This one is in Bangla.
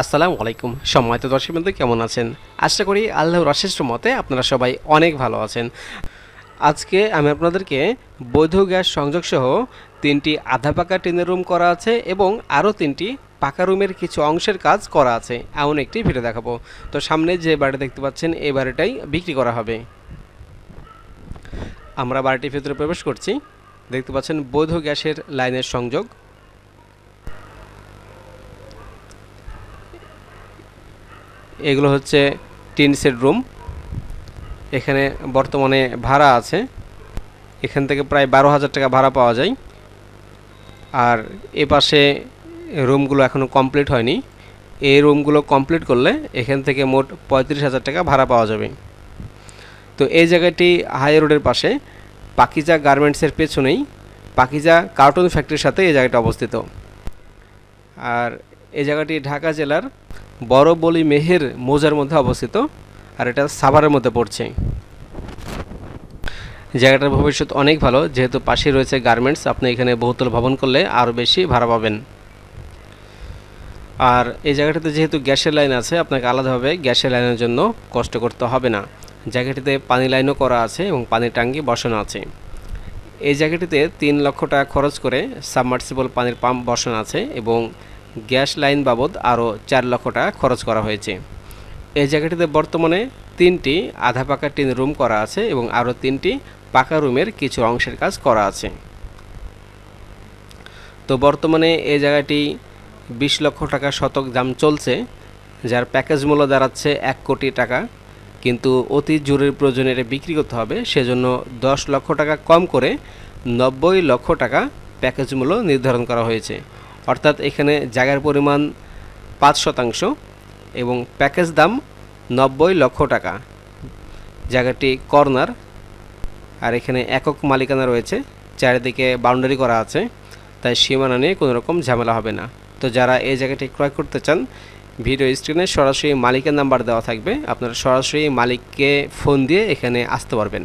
আসসালামু আলাইকুম। সম্মানিত দর্শক বন্ধু কেমন আছেন? আশা করি আল্লাহর অশেষ মতে আপনারা সবাই অনেক ভালো আছেন। আজকে আমি আপনাদেরকে বৈধ গ্যাস সংযোগ সহ তিনটি আধা পাকা টিনের রুম করা আছে এবং আরও তিনটি পাকা রুমের কিছু অংশের কাজ করা আছে। এমন একটি ভিডিও দেখাবো। তো সামনে যে বাড়ি দেখতে পাচ্ছেন, এই বাড়িটাই বিক্রি করা হবে। আমরা বাড়িটির ভিতরে প্রবেশ করছি। দেখতে পাচ্ছেন বৈধ গ্যাসের লাইনের সংযোগ। এগুলো হচ্ছে টিন সেট রুম। এখানে বর্তমানে ভাড়া আছে। এখান থেকে প্রায় বারো হাজার টাকা ভাড়া পাওয়া যায়। আর এ পাশে রুমগুলো এখনও কমপ্লিট হয়নি। এই রুমগুলো কমপ্লিট করলে এখান থেকে মোট পঁয়ত্রিশ হাজার টাকা ভাড়া পাওয়া যাবে। তো এই জায়গাটি হাই রোডের পাশে। পাকিজা গার্মেন্টসের পেছনেই। পাকিজা কার্টুন ফ্যাক্টরির সাথে এই জায়গাটা অবস্থিত। আর এই জায়গাটি ঢাকা জেলার বড় বলি মেহের মৌজার মধ্যে অবস্থিত, আর এটা সাভারের মধ্যে পড়ছে। জায়গাটার ভবিষ্যৎ অনেক ভালো, যেহেতু পাশে রয়েছে গার্মেন্টস আপনি এখানে বহুতল ভবন করলে আরও বেশি ভাড়া পাবেন। আর এই জায়গাটাতে যেহেতু গ্যাসের লাইন আছে, আপনাকে আলাদাভাবে গ্যাসের লাইনের জন্য কষ্ট করতে হবে না। জায়গাটিতে পানি লাইনও করা আছে এবং পানির ট্যাঙ্কি বসানো আছে। এই জায়গাটিতে তিন লক্ষ টাকা খরচ করে সাবমার্সিবল পানির পাম্প বসানো আছে এবং গ্যাস লাইন বাবদ আরও চার লক্ষ টাকা খরচ করা হয়েছে। এই জায়গাটিতে বর্তমানে তিনটি আধা পাকা টিন রুম করা আছে এবং আরও তিনটি পাকা রুমের কিছু অংশের কাজ করা আছে। তো বর্তমানে এই জায়গাটি বিশ লক্ষ টাকা শতক দাম চলছে, যার প্যাকেজ মূল্য দাঁড়াচ্ছে এক কোটি টাকা। কিন্তু অতি জরুরি প্রয়োজনে এটা বিক্রি করতে হবে, সেজন্য দশ লক্ষ টাকা কম করে নব্বই লক্ষ টাকা প্যাকেজ মূল্য নির্ধারণ করা হয়েছে। অর্থাৎ এখানে জায়গার পরিমাণ পাঁচ শতাংশ এবং প্যাকেজ দাম নব্বই লক্ষ টাকা। জায়গাটি কর্নার, আর এখানে একক মালিকানা রয়েছে। চারিদিকে বাউন্ডারি করা আছে, তাই সীমানা নিয়ে কোনো রকম ঝামেলা হবে না। তো যারা এই জায়গাটি ক্রয় করতে চান, ভিডিও স্ক্রিনে সরাসরি মালিকের নাম্বার দেওয়া থাকবে। আপনারা সরাসরি মালিককে ফোন দিয়ে এখানে আসতে পারবেন।